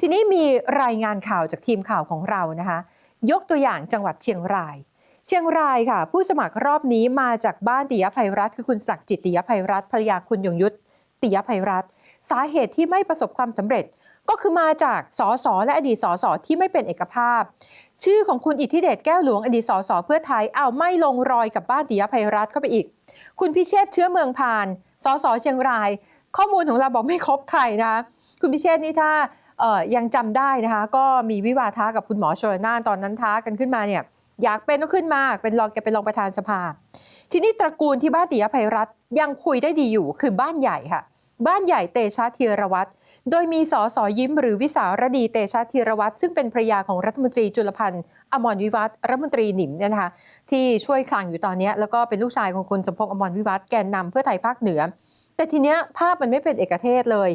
ทีนี้มีรายงานข่าวจากทีมข่าวของเรานะคะ ยกตัวอย่างจังหวัดเชียงราย เชียงรายค่ะ ผู้สมัครรอบนี้มาจากบ้านติยภัยรัฐคือคุณศักดิ์จิตติยภัยรัฐภรรยาคุณยงยุทธติยภัยรัฐสาเหตุที่ไม่ประสบความสำเร็จก็คือมาจากสสและอดีตสสที่ไม่เป็นเอกภาพ ชื่อของคุณอิทธิเดชแก้วหลวงอดีตสสเพื่อไทยเอาวไม่ลงรอยกับบ้านติยภัยรัฐเข้าไปอีก คุณพิเชษเชื้อเมืองพานสสเชียงราย ข้อมูลของเราบอกไม่ครบใครนะคะคุณพิเชษนี่ถ้า ยังจำได้นะคะ ก็มีวิวาทะกับคุณหมอชลนานตอนนั้นท้ากันขึ้นมาเนี่ยอยากเป็นก็ขึ้นมาเป็นรองแกเป็นรองประธานสภา ทีนี้ตระกูลที่บ้านติยภัยรัฐยังคุยได้ดีอยู่คือบ้านใหญ่ค่ะ บ้านใหญ่เตชะธีรวัตรโดยมีสอสอยิ้มหรือวิสารดีเตชะธีรวัตรซึ่งเป็นภรยาของรัฐมนตรีจุลพันธ์อมรวิวัฒน์รัฐมนตรีหนิมเนี่ยนะคะที่ช่วยคลังอยู่ตอนนี้แล้วก็เป็นลูกชายของคุณสมพงษ์อมรวิวัฒน์แกนนำเพื่อไทยภาคเหนือ แต่ทีเนี้ยภาพมันไม่เป็นเอกเทศเลย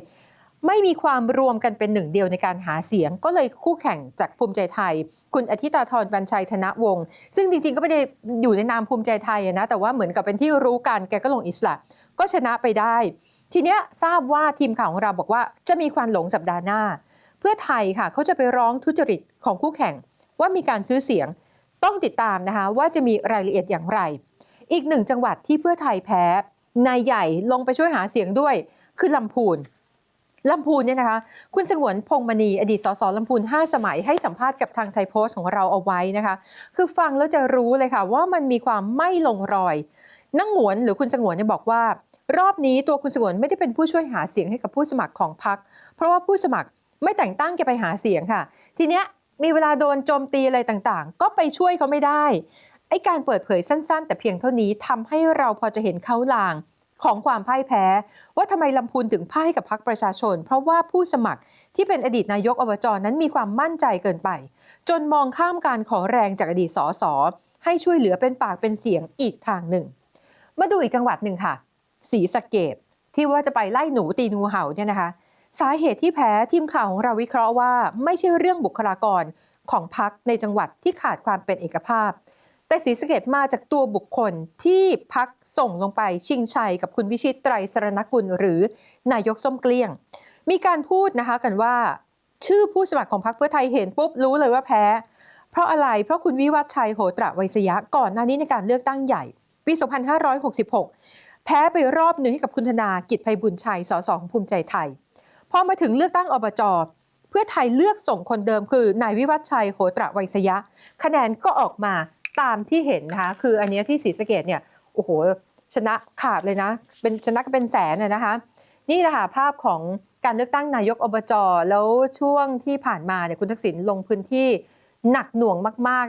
ไม่มีความรวมกันเป็นหนึ่งเดียวในการหาเสียง ก็เลยคู่แข่งจากภูมิใจไทย คุณอาทิตาธรบัญชัยธนวงศ์ซึ่งจริงๆ ก็ไม่ได้อยู่ในนามภูมิใจไทยนะแต่ว่าเหมือนกับเป็นที่รู้กันแกก็ลงอิสระก็ชนะไปได้ ทีเนี้ยทราบว่าทีมข่าวของเราบอกว่าจะมีควันหลงสัปดาห์หน้า เพื่อไทยค่ะเขาจะไปร้องทุจริตของคู่แข่ง ว่ามีการซื้อเสียงต้องติดตามนะคะว่าจะมีรายละเอียดอย่างไร อีกหนึ่งจังหวัดที่เพื่อไทยแพ้นายใหญ่ลงไปช่วยหาเสียงด้วยคือลำพูน ลำพูนเนี่ยนะคะ คุณสงวนพงมณี อดีตสสลำพูน 5 สมัยให้สัมภาษณ์กับทางไทยโพสต์ของเราเอาไว้นะคะ คือฟังแล้วจะรู้เลยค่ะว่ามันมีความไม่ลงรอย นั่งหวนหรือคุณสงวนเนี่ยบอกว่า รอบนี้ตัวคุณสงวนไม่ได้เป็นผู้ช่วยหาเสียงให้กับผู้สมัครของพรรคเพราะว่าผู้สมัครไม่แต่งตั้งแกไปหาเสียงค่ะ ทีเนี้ยมีเวลาโดนโจมตีอะไรต่างๆ ก็ไปช่วยเขาไม่ได้ไอการเปิดเผยสั้น ๆ แต่เพียงเท่านี้ทำให้เราพอจะเห็นเขาลาง ของความพ่ายแพ้ ว่าทำไมลำพูนถึงพ่ายกับพรรคประชาชน เพราะว่าผู้สมัครที่เป็นอดีตนายกอบจนั้นมีความมั่นใจเกินไป จนมองข้ามการขอแรงจากอดีตสสให้ช่วยเหลือเป็นปากเป็นเสียงอีกทางหนึ่ง มาดูอีกจังหวัดหนึ่งค่ะศรีสะเกดที่ว่าจะไปไล่หนูตีงูเห่าเนี่ยนะคะ สาเหตุที่แพ้ทีมข่าวของเราวิเคราะห์ว่า ไม่ใช่เรื่องบุคลากรของพักในจังหวัดที่ขาดความเป็นเอกภาพ แต่ศรีสเกดมาจากตัวบุคคลที่พักส่งลงไปชิงชัยกับคุณวิชิตไตรสรณกุลหรือนายกส้มเกลี้ยง มีการพูดนะคะกันว่า ชื่อผู้สมัครของพรรคเพื่อไทยเห็นปุ๊บรู้เลยว่าแพ้ เพราะอะไรเพราะคุณวิวัฒชัยโหตระไวยสยะก่อนหน้านี้ในการเลือกตั้งใหญ่ปี 2566 แพ้ไปรอบหนึ่งให้กับคุณธนากิจไพบุญชัยสสของภูมิใจไทยพอมาถึงเลือกตั้งอบจเพื่อไทยเลือกส่งคนเดิมคือนายวิวัฒชัยโหตระไวยสยะ คะแนนก็ออกมา ตามที่เห็นนะคะคืออันนี้ที่ศรีสะเกดเนี่ยโอ้โหชนะขาดเลยนะ เป็นชนะก็เป็นแสนน่ะนะคะ นี่แหละค่ะภาพของการเลือกตั้งนายกอบจแล้วช่วงที่ผ่านมาเนี่ยคุณทักษิณลงพื้นที่หนักหน่วงมาก